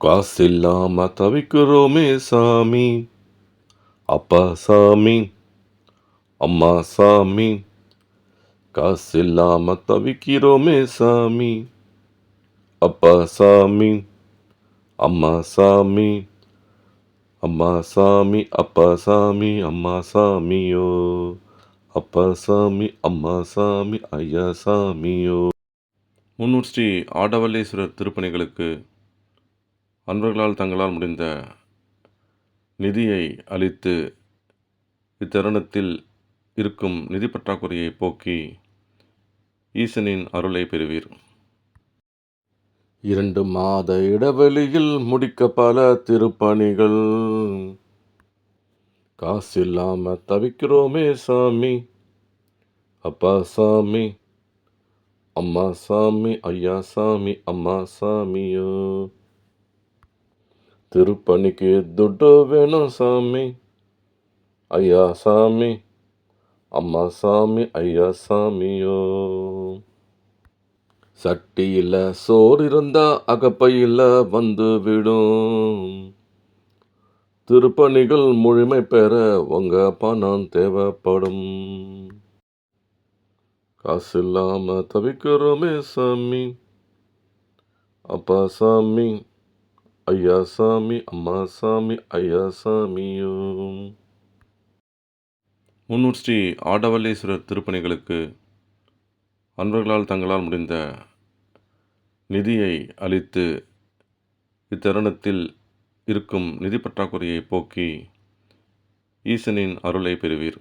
காசில்லாம தவிக்கிறோமே சாமி. அப்பா சாமி அம்மா சாமி காசில்லாம தவிக்கிறோமே சாமி. அப்பா சாமி அம்மா சாமி அம்மா சாமி அப்பா சாமி அம்மா சாமியோ. அப்பா சாமி அம்மா சாமி ஐயா சாமியோ. முன்னூர் ஸ்ரீ ஆடவல்லீஸ்வரர் திருப்பணிகளுக்கு அன்பர்களால் தங்களால் முடிந்த நிதியை அளித்து இத்தருணத்தில் இருக்கும் நிதி பற்றாக்குறையை போக்கி ஈசனின் அருளை பெறுவீர். இரண்டு மாத இடைவெளியில் முடிக்க பல திருப்பணிகள். காசில்லாம தவிக்கிறோமே சாமி. அப்பா சாமி. அம்மா சாமி ஐயா சாமி அம்மா சாமியோ. திருப்பணிக்கு துட்டு வேணும் சாமி. ஐயா சாமி. அம்மா சாமி ஐயா சாமியோ. சட்டியில் சோறு இருந்தா அகப்பையில் வந்து விடும். திருப்பணிகள் முழுமை பெற உங்க பணம் தேவைப்படும். காசு இல்லாம தவிக்கிறோமே சாமி. அப்பா சாமி. ஐயா சாமி அம்மா சாமி ஐயா சாமியோ முன்னூர் ஸ்ரீ ஆடவல்லீஸ்வரர் திருப்பணிகளுக்கு அன்பர்களால் தங்களால் முடிந்த நிதியை அளித்து இத்தருணத்தில் இருக்கும் நிதி பற்றாக்குறையை போக்கி ஈசனின் அருளை பெறுவீர்.